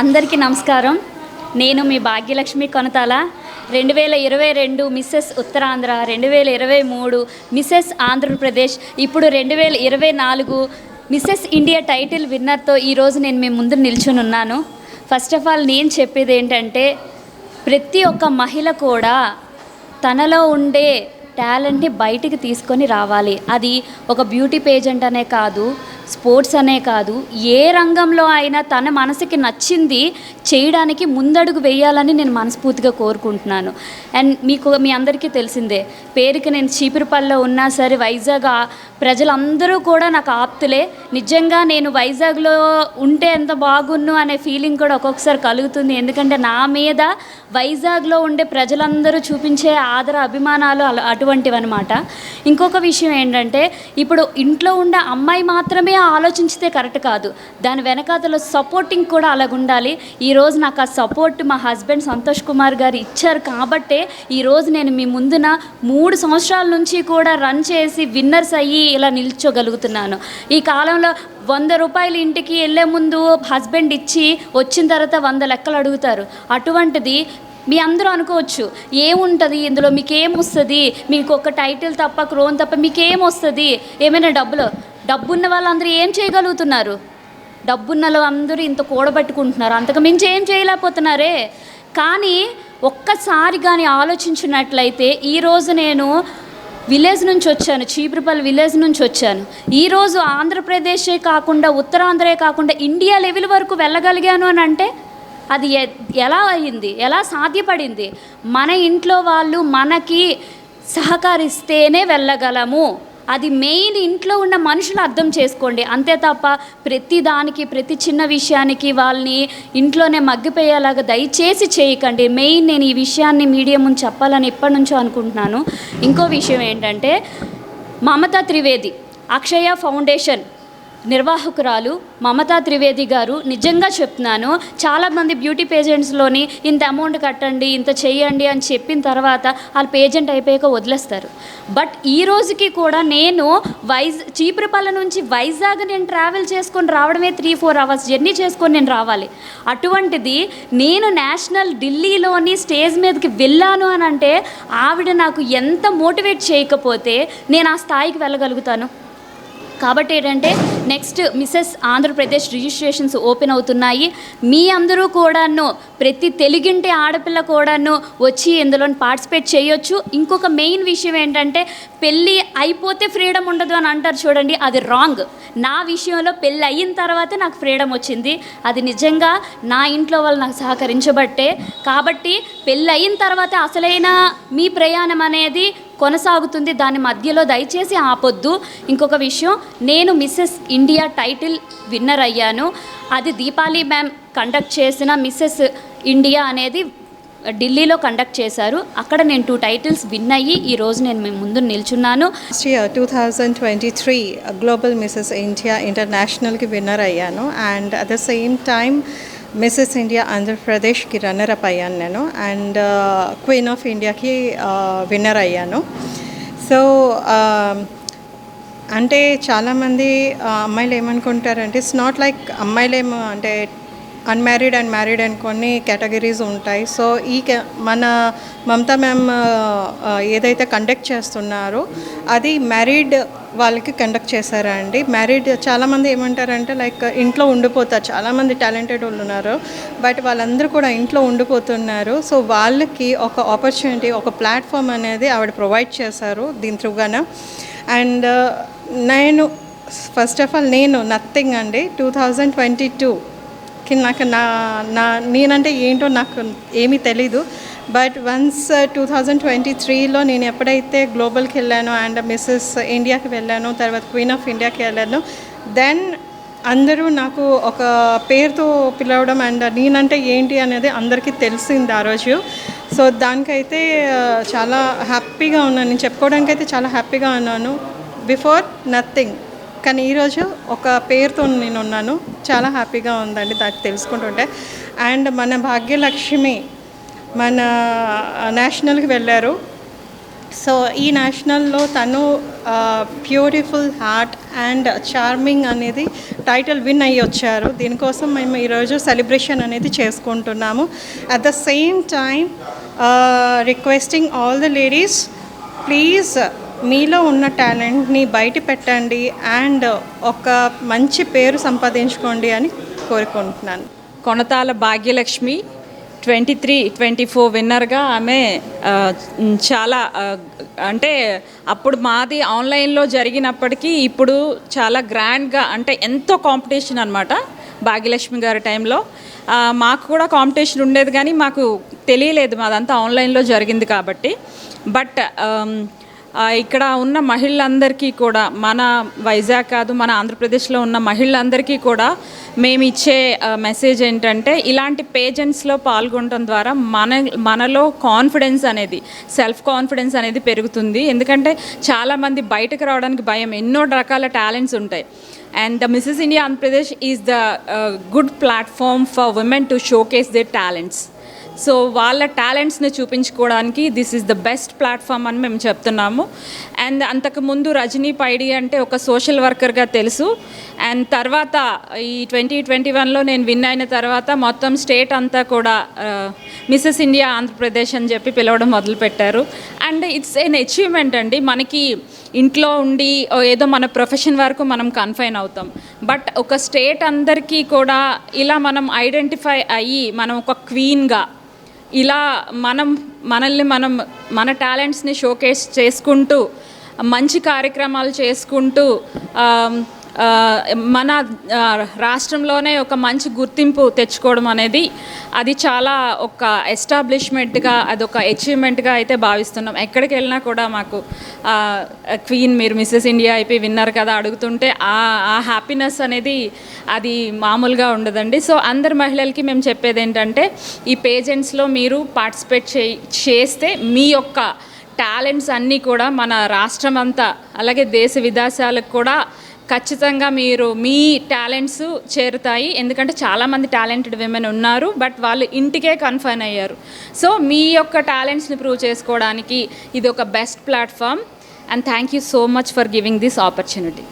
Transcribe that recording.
అందరికీ నమస్కారం. నేను మీ భాగ్యలక్ష్మి కొనతాల. రెండు వేల ఇరవై రెండు మిస్సెస్ ఉత్తరాంధ్ర రెండు వేల ఇరవై మూడు మిస్సెస్ ఆంధ్రప్రదేశ్ ఇప్పుడు రెండు వేల ఇరవై నాలుగు మిస్సెస్ ఇండియా టైటిల్ విన్నర్తో ఈరోజు నేను మీ ముందు నిల్చుని ఉన్నాను ఫస్ట్ ఆఫ్ ఆల్ నేను చెప్పేది ఏంటంటే ప్రతి ఒక్క మహిళ కూడా తనలో ఉండే టాలెంట్ని బయటికి తీసుకొని రావాలి. అది ఒక బ్యూటీ పేజెంట్ అనే కాదు స్పోర్ట్స్ అనే కాదు ఏ రంగంలో అయినా తన మనసుకి నచ్చింది చేయడానికి ముందడుగు వేయాలని నేను మనస్ఫూర్తిగా కోరుకుంటున్నాను. అండ్ మీకు మీ అందరికీ తెలిసిందే పేరుకి నేను చీపురుపల్లిలో ఉన్నా సరే వైజాగ్ ప్రజలందరూ కూడా నాకు ఆప్తులే. నిజంగా నేను వైజాగ్లో ఉంటే ఎంత బాగున్ను అనే ఫీలింగ్ కూడా ఒక్కొక్కసారి కలుగుతుంది. ఎందుకంటే నా మీద వైజాగ్లో ఉండే ప్రజలందరూ చూపించే ఆదర అభిమానాలు అటువంటివి అనమాట ఇంకొక విషయం ఏంటంటే ఇప్పుడు ఇంట్లో ఉండే అమ్మాయి మాత్రమే ఆలోచించితే కరెక్ట్ కాదు. దాని వెనకాతలో సపోర్టింగ్ కూడా అలాగ ఉండాలి ఈరోజు నాకు ఆ సపోర్ట్ మా హస్బెండ్ సంతోష్ కుమార్ గారు ఇచ్చారు కాబట్టే ఈరోజు నేను మీ ముందున మూడు సంవత్సరాల నుంచి కూడా రన్ చేసి విన్నర్స్ అయ్యి ఇలా నిల్చోగలుగుతున్నాను. ఈ కాలంలో వంద రూపాయలు ఇంటికి వెళ్ళే ముందు హస్బెండ్ ఇచ్చి వచ్చిన తర్వాత వంద లెక్కలు అడుగుతారు. అటువంటిది మీ అందరూ అనుకోవచ్చు. ఏముంటుంది? ఇందులో మీకు ఏం వస్తుంది? మీకు ఒక టైటిల్ తప్ప క్రోన్ తప్ప మీకు ఏం వస్తుంది? ఏమైనా డబ్బులు డబ్బున్న వాళ్ళందరూ ఏం చేయగలుగుతున్నారు? డబ్బున్న అందరూ ఇంత కూడబెట్టుకుంటున్నారు. అంతకు మించి ఏం చేయలేకపోతున్నారే? కానీ ఒక్కసారి కానీ ఆలోచించినట్లయితే ఈరోజు నేను విలేజ్ నుంచి వచ్చాను. చీపురుపల్లి విలేజ్ నుంచి వచ్చాను. ఈరోజు ఆంధ్రప్రదేశే కాకుండా ఉత్తరాంధ్రే కాకుండా ఇండియా లెవెల్ వరకు వెళ్ళగలిగాను అని అంటే అది ఎ- ఎలా అయింది? ఎలా సాధ్యపడింది? మన ఇంట్లో వాళ్ళు మనకి సహకరిస్తేనే వెళ్ళగలము. అది మెయిన్ ఇంట్లో ఉన్న మనుషులు అర్థం చేసుకోండి. అంతే తప్ప ప్రతి దానికి ప్రతి చిన్న విషయానికి వాళ్ళని ఇంట్లోనే మగ్గిపోయేలాగా దయచేసి చేయకండి. మెయిన్ నేను ఈ విషయాన్ని మీడియా ముందు చెప్పాలని ఎప్పటి నుంచో అనుకుంటున్నాను. ఇంకో విషయం ఏంటంటే మమతా త్రివేది అక్షయ ఫౌండేషన్ నిర్వాహకురాలు మమతా త్రివేది గారు నిజంగా చెప్తున్నాను చాలామంది బ్యూటీ పేజెంట్స్లోని ఇంత అమౌంట్ కట్టండి ఇంత చేయండి అని చెప్పిన తర్వాత వాళ్ళు పేజెంట్ అయిపోయాక వదిలేస్తారు. బట్ ఈ రోజుకి కూడా నేను వైజ్ చీపురుపల్లి నుంచి వైజాగ్ నేను ట్రావెల్ చేసుకొని రావడమే త్రీ ఫోర్ అవర్స్ జర్నీ చేసుకొని నేను రావాలి. అటువంటిది నేను నేషనల్ ఢిల్లీలోని స్టేజ్ మీదకి వెళ్ళాను అని అంటే ఆవిడ నాకు ఎంత మోటివేట్ చేయకపోతే నేను ఆ స్థాయికి వెళ్ళగలుగుతాను. కాబట్టి ఏంటంటే next Mrs Andhra Pradesh registrations open అవుతున్నాయి. మీ అందరూ కూడాను ప్రతి తెలుగింటి ఆడపిల్ల కూడాను వచ్చి ఇందులో పార్టిసిపేట్ చేయొచ్చు. ఇంకొక మెయిన్ విషయం ఏంటంటే పెళ్ళి అయిపోతే ఫ్రీడమ్ ఉండదు అని అంటారు చూడండి అది రాంగ్ నా విషయంలో పెళ్ళి అయిన తర్వాతే నాకు ఫ్రీడమ్ వచ్చింది. అది నిజంగా నా ఇంట్లో వాళ్ళు నాకు సహకరించబట్టే. కాబట్టి పెళ్ళి అయిన తర్వాత అసలైన మీ ప్రయాణం అనేది కొనసాగుతుంది. దాని మధ్యలో దయచేసి ఆపొద్దు. ఇంకొక విషయం నేను మిస్సెస్ ఇండియా టైటిల్ విన్నర్ అయ్యాను. అది దీపాలి మ్యామ్ కండక్ట్ చేసిన మిస్సెస్ ఇండియా అనేది ఢిల్లీలో కండక్ట్ చేశారు. అక్కడ నేను టూ టైటిల్స్ విన్ అయ్యి ఈరోజు నేను మీ ముందు నిల్చున్నాను. Two thousand twenty three global Mrs India ఇంటర్నేషనల్కి winner అయ్యాను. And at the same time Mrs India ఆంధ్రప్రదేశ్కి రన్నర్ అప్ అయ్యాను నేను. అండ్ క్వీన్ ఆఫ్ ఇండియాకి విన్నర్ అయ్యాను. సో um, అంటే చాలామంది uh, అమ్మాయిలు ఏమనుకుంటారంటే ఇట్స్ నాట్ లైక్ అమ్మాయిలు ఏమో అంటే అన్మ్యారీడ్ అండ్ మ్యారీడ్ అండ్ కొన్ని కేటగిరీస్ ఉంటాయి. సో ఈ మన మమతా మ్యామ్ ఏదైతే కండక్ట్ చేస్తున్నారో అది మ్యారీడ్ వాళ్ళకి కండక్ట్ చేశారండి మ్యారీడ్ చాలామంది ఏమంటారంటే లైక్ ఇంట్లో ఉండిపోతారు. చాలామంది టాలెంటెడ్ వాళ్ళు ఉన్నారు. బట్ వాళ్ళందరూ కూడా ఇంట్లో ఉండిపోతున్నారు. సో వాళ్ళకి ఒక ఆపర్చునిటీ ఒక ప్లాట్ఫామ్ అనేది ఆవిడ ప్రొవైడ్ చేశారు దీని త్రూగాన. అండ్ నేను ఫస్ట్ ఆఫ్ ఆల్ నేను నథింగ్ అండి. టూ థౌజండ్ ట్వంటీ టూ నాకు నా నా నేనంటే ఏంటో నాకు ఏమీ తెలీదు. But once two thousand twenty త్రీలో నేను ఎప్పుడైతే గ్లోబల్కి వెళ్ళానో అండ్ మిస్సెస్ ఇండియాకి వెళ్ళాను తర్వాత క్వీన్ ఆఫ్ ఇండియాకి వెళ్ళాను దెన్ అందరూ నాకు ఒక పేరుతో పిలవడం అండ్ నేనంటే ఏంటి అనేది అందరికీ తెలిసింది ఆ రోజు. సో దానికైతే uh, చాలా హ్యాపీగా ఉన్నాను. నేను చెప్పుకోవడానికి అయితే చాలా హ్యాపీగా ఉన్నాను. బిఫోర్ నథింగ్ కానీ ఈరోజు ఒక పేరుతో నేను ఉన్నాను చాలా హ్యాపీగా ఉందండి దానికి తెలుసుకుంటుంటే. అండ్ మన భాగ్యలక్ష్మి మన నేషనల్కి వెళ్ళారు. సో ఈ నేషనల్లో తను బ్యూటిఫుల్ హార్ట్ అండ్ చార్మింగ్ అనేది టైటిల్ విన్ అయ్యి వచ్చారు. దీనికోసం మేము ఈరోజు సెలబ్రేషన్ అనేది చేసుకుంటున్నాము. At the same time requesting all the ladies please మీలో ఉన్న టాలెంట్ని బయట పెట్టండి అండ్ ఒక మంచి పేరు సంపాదించుకోండి అని కోరుకుంటున్నాను. Konathala Bhagyalakshmi twenty three twenty four విన్నర్గా ఆమె చాలా అంటే అప్పుడు మాది ఆన్లైన్లో జరిగినప్పటికీ ఇప్పుడు చాలా గ్రాండ్గా అంటే ఎంతో కాంపిటీషన్ అనమాట భాగ్యలక్ష్మి గారి టైంలో. మాకు కూడా కాంపిటీషన్ ఉండేది కానీ మాకు తెలియలేదు మాదంతా ఆన్లైన్లో జరిగింది కాబట్టి. బట్ ఇక్కడ ఉన్న మహిళలందరికీ కూడా మన వైజాగ్ కాదు మన ఆంధ్రప్రదేశ్లో ఉన్న మహిళలందరికీ కూడా మేము ఇచ్చే మెసేజ్ ఏంటంటే ఇలాంటి పేజెంట్స్లో పాల్గొనడం ద్వారా మన మనలో కాన్ఫిడెన్స్ అనేది సెల్ఫ్ కాన్ఫిడెన్స్ అనేది పెరుగుతుంది. ఎందుకంటే చాలామంది బయటకు రావడానికి భయం. ఎన్నో రకాల టాలెంట్స్ ఉంటాయి. And the Mrs India Andhra Pradesh is the good platform for women to showcase they talents so వాళ్ళ టాలెంట్స్ని చూపించుకోవడానికి this is the best platform అని మేము చెప్తున్నాము. అండ్ అంతకుముందు రజనీ పైడి అంటే ఒక సోషల్ వర్కర్గా తెలుసు. అండ్ తర్వాత ఈ ట్వంటీ ట్వంటీ వన్లో నేను విన్ అయిన తర్వాత మొత్తం స్టేట్ అంతా కూడా మిస్సెస్ ఇండియా ఆంధ్రప్రదేశ్ అని చెప్పి పిలవడం మొదలుపెట్టారు. అండ్ ఇట్స్ ఎన్ అచీవ్మెంట్ అండి. మనకి ఇంట్లో ఉండి ఏదో మన ప్రొఫెషన్ వరకు మనం కన్ఫైన్ అవుతాం. బట్ ఒక స్టేట్ అందరికీ కూడా ఇలా మనం ఐడెంటిఫై అయ్యి మనం ఒక క్వీన్గా ఇలా మనం మనల్ని మనం మన టాలెంట్స్ని షోకేస్ చేసుకుంటూ మంచి కార్యక్రమాలు చేసుకుంటూ మన రాష్ట్రంలోనే ఒక మంచి గుర్తింపు తెచ్చుకోవడం అనేది అది చాలా ఒక ఎస్టాబ్లిష్మెంట్గా అదొక అచీవ్మెంట్గా అయితే భావిస్తున్నాం. ఎక్కడికి వెళ్ళినా కూడా మాకు క్వీన్ మీరు మిస్సెస్ ఇండియా అయిపోయి విన్నారు కదా అడుగుతుంటే ఆ హ్యాపీనెస్ అనేది అది మామూలుగా ఉండదండి. సో అందరి మహిళలకి మేము చెప్పేది ఏంటంటే ఈ పేజెంట్స్లో మీరు పార్టిసిపేట్ చే చేస్తే మీ యొక్క టాలెంట్స్ అన్నీ కూడా మన రాష్ట్రం అంతా అలాగే దేశ విదేశాలకు కూడా ఖచ్చితంగా మీరు మీ టాలెంట్స్ చేరుతాయి. ఎందుకంటే చాలామంది టాలెంటెడ్ విమెన్ ఉన్నారు బట్ వాళ్ళు ఇంటికే కన్ఫైన్ అయ్యారు. సో మీ యొక్క టాలెంట్స్ని ప్రూవ్ చేసుకోవడానికి ఇది ఒక best platform. And thank you so much for giving this opportunity.